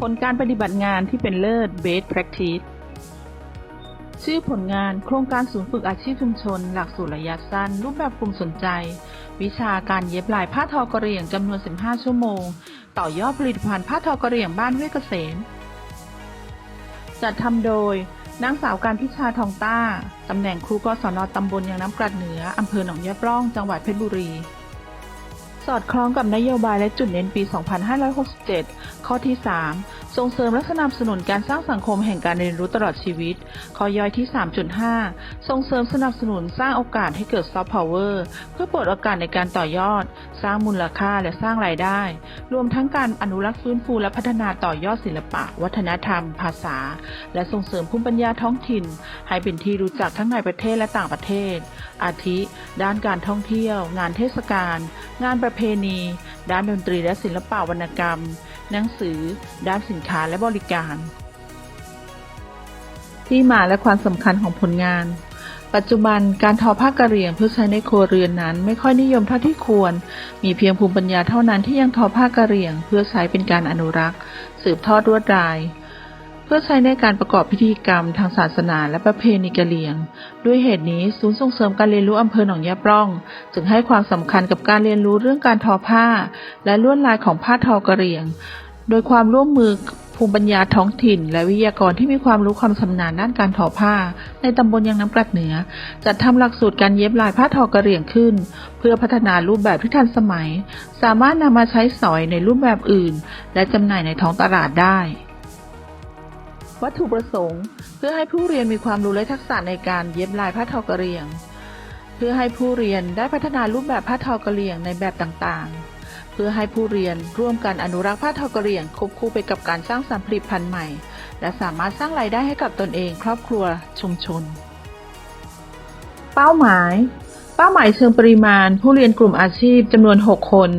ผลการปฏิบัติงานที่เป็นเลิศ Best Practice ชื่อผลงานโครงการศูนย์ฝึกอาชีพชุมชน หลักสูตรระยะสั้น รูปแบบกลุ่มสนใจ วิชาการเย็บลายผ้าทอกระเหรี่ยงจำนวน 15 ชั่วโมง ต่อยอดผลิตภัณฑ์ผ้าทอกระเหรี่ยงบ้านห้วยเกษม จัดทำโดยนางสาวการพิชาทองต้า ตำแหน่งครูกศนตำบลยางน้ำกลัดเหนืออำเภอหนองยะปร่อง จังหวัดเพชรบุรี อดคล้องกับนโยบายและจุดเน้นปี 2567 ข้อที่ 3 ส่งเสริมและสนับสนุนการสร้างสังคมแห่งการเรียนรู้ตลอดชีวิต ข้อย่อยที่ 3.5 ส่งเสริมสนับสนุนสร้างโอกาสให้เกิดซอฟต์พาวเวอร์เพื่อเปิดโอกาสในการต่อยอด สร้างมูลค่าและสร้างรายได้ รวมทั้งการอนุรักษ์ฟื้นฟูและพัฒนาต่อยอดศิลปะ วัฒนธรรม ภาษา และส่งเสริมภูมิปัญญาท้องถิ่น ให้เป็นที่รู้จักทั้งในประเทศและต่างประเทศ อาทิ ด้านการท่องเที่ยว งานเทศกาล งานประเพณี ด้านดนตรีและศิลปะวรรณกรรม หนังสือ ด้านสินค้าและบริการ ที่มาและความสำคัญของผลงาน ปัจจุบันการทอผ้ากะเหรี่ยงเพื่อใช้ในครัวเรือนนั้น ไม่ค่อยนิยมเท่าที่ควร มีเพียงภูมิปัญญาเท่านั้นที่ยังทอผ้ากะเหรี่ยง เพื่อใช้เป็นการอนุรักษ์ สืบทอดรวดลาย พื่อใช้ในการประกอบพิธีกรรมทางศาสนาและประเพณีกะเหรี่ยง ด้วยเหตุนี้ศูนย์ส่งเสริมการเรียนรู้อำเภอหนองยะปร่อง จึงให้ความสำคัญกับการเรียนรู้เรื่องการทอผ้า และลวดลายของผ้าทอกะเหรี่ยง โดยความร่วมมือภูมิปัญญาท้องถิ่น และวิทยากรที่มีความรู้ความชำนาญด้านการทอผ้า ในตำบลยางน้ำกลัดเหนือจัดทำหลักสูตรการเย็บลายผ้าทอกระเหรี่ยงขึ้น เพื่อพัฒนารูปแบบที่ทันสมัย สามารถนำมาใช้สอยในรูปแบบอื่น และจำหน่ายในท้องตลาดได้ วัตถุประสงค์ เพื่อให้ผู้เรียนมีความรู้และทักษะในการเย็บลายผ้าทอกระเหรี่ยง เพื่อให้ผู้เรียนได้พัฒนารูปแบบผ้าทอกระเหรี่ยงในแบบต่างๆ เพื่อให้ผู้เรียนร่วมกันอนุรักษ์ผ้าทอกระเหรี่ยงควบคู่ไปกับการสร้างสรรค์ผลิตภัณฑ์ใหม่ และสามารถสร้างรายได้ให้กับตนเอง ครอบครัว ชุมชน เป้าหมาย เป้าหมายเชิงปริมาณ ผู้เรียนกลุ่มอาชีพจำนวน 6 คน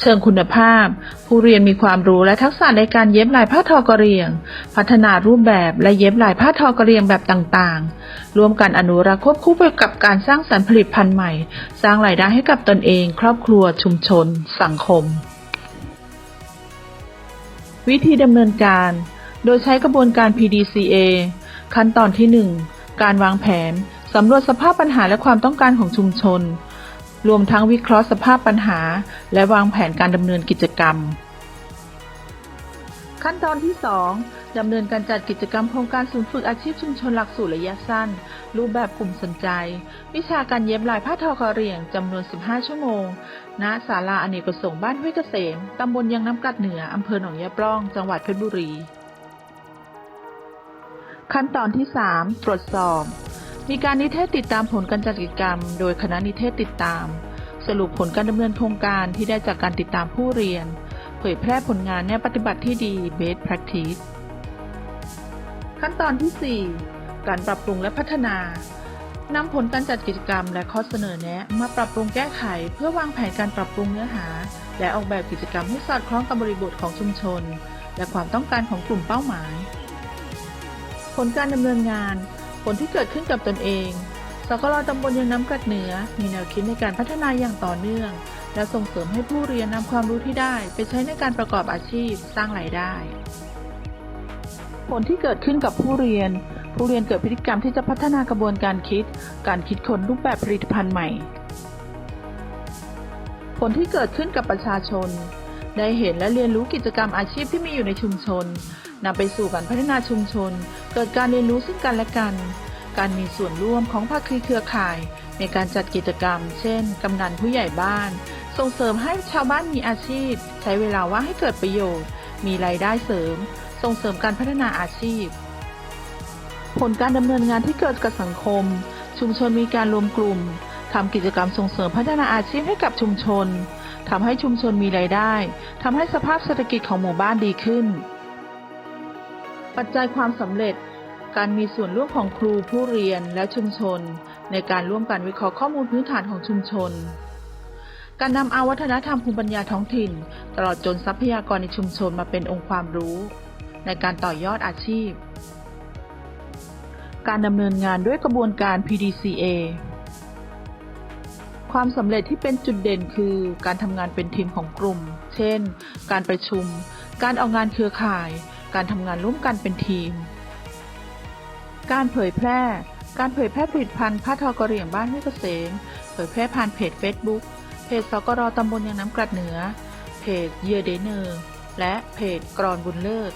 เชิงคุณภาพ ผู้เรียนมีความรู้และทักษะในการเย็บลายผ้าทอกะเรียง พัฒนารูปแบบและเย็บลายผ้าทอกะเรียงแบบต่างๆ ร่วมกันอนุรักษ์ควบคู่ไปกับการสร้างสรรค์ผลิตภัณฑ์ใหม่ สร้างรายได้ให้กับตนเอง ครอบครัว ชุมชน สังคม วิธีดำเนินการ โดยใช้กระบวนการ PDCA ขั้นตอนที่ 1 การวางแผนสำรวจสภาพปัญหาและความต้องการของชุมชน รวมทั้งวิเคราะห์สภาพปัญหา และวางแผนการดำเนินกิจกรรม ขั้นตอนที่ 2 ดำเนินการจัดกิจกรรมโครงการศูนย์ฝึกอาชีพชุมชนหลักสูตรระยะสั้น รูปแบบกลุ่มสนใจ วิชาการเย็บลายผ้าทอกะเหรี่ยงจำนวน 15 ชั่วโมง ณ ศาลาอเนกประสงค์บ้านห้วยเกษมตำบลยางน้ำกัดเหนืออำเภอหนองยะปร่อง จังหวัดเพชรบุรี ขั้นตอนที่ 3 ตรวจสอบ มีการนิเทศติดตามผลการจัดกิจกรรม โดยคณะนิเทศติดตาม สรุปผลการดำเนินโครงการที่ได้จากการติดตามผู้เรียน เผยแพร่ผลงานแนวปฏิบัติที่ดี Best Practice ขั้นตอนที่ 4 การปรับปรุงและพัฒนานำผลการจัดกิจกรรมและข้อเสนอแนะมาปรับปรุงแก้ไข เพื่อวางแผนการปรับปรุงเนื้อหา และออกแบบกิจกรรมให้สอดคล้องกับบริบทของชุมชน และความต้องการของกลุ่มเป้าหมาย ผลการดำเนินงาน ผลที่เกิดขึ้นกับตนเองสกลตำบลยังน้ำกัดเหนือ มีแนวคิดในการพัฒนาอย่างต่อเนื่อง และส่งเสริมให้ผู้เรียนนำความรู้ที่ได้ไปใช้ในการประกอบอาชีพสร้างรายได้ ผลที่เกิดขึ้นกับผู้เรียน ผู้เรียนเกิดพฤติกรรมที่จะพัฒนากระบวนการคิด การคิดค้นรูปแบบผลิตภัณฑ์ใหม่ ผลที่เกิดขึ้นกับประชาชน ได้เห็นและเรียนรู้กิจกรรมอาชีพที่มีอยู่ในชุมชน นำไปสู่การพัฒนาชุมชน เกิดการเรียนรู้ซึ่งกันและกัน การมีส่วนร่วมของภาคีเครือข่าย ในการจัดกิจกรรม เช่น กำนันผู้ใหญ่บ้าน ส่งเสริมให้ชาวบ้านมีอาชีพ ใช้เวลาว่างให้เกิดประโยชน์ มีรายได้เสริม ส่งเสริมการพัฒนาอาชีพ ผลการดำเนินงานที่เกิดกับสังคม ชุมชนมีการรวมกลุ่มทำกิจกรรมส่งเสริมพัฒนาอาชีพให้กับชุมชนทำให้ชุมชนมีรายได้ทำให้สภาพเศรษฐกิจของหมู่บ้านดีขึ้น ปัจจัยความสำเร็จ การมีส่วนร่วมของครูผู้เรียนและชุมชน ในการร่วมกันวิเคราะห์ข้อมูลพื้นฐานของชุมชน การนำเอาวัฒนธรรมภูมิปัญญาท้องถิ่น ตลอดจนทรัพยากรในชุมชนมาเป็นองค์ความรู้ ในการต่อยอดอาชีพ การดำเนินงานด้วยกระบวนการ PDCA ความสำเร็จที่เป็นจุดเด่นคือการทำงานเป็นทีมของกลุ่ม เช่น การประชุม การออกงานเครือข่าย การทำงานร่วมกันเป็นทีม การเผยแพร่ การเผยแพร่ผลิตภัณฑ์ผ้าทอกระเหรี่ยงบ้านห้วยเกษมเผยแพร่ผ่านเพจ Facebook เพจสกรตำบลยางน้ำกลัดเหนือ เพจเยอเดเนอร์ และเพจกรอนบุญเลิศ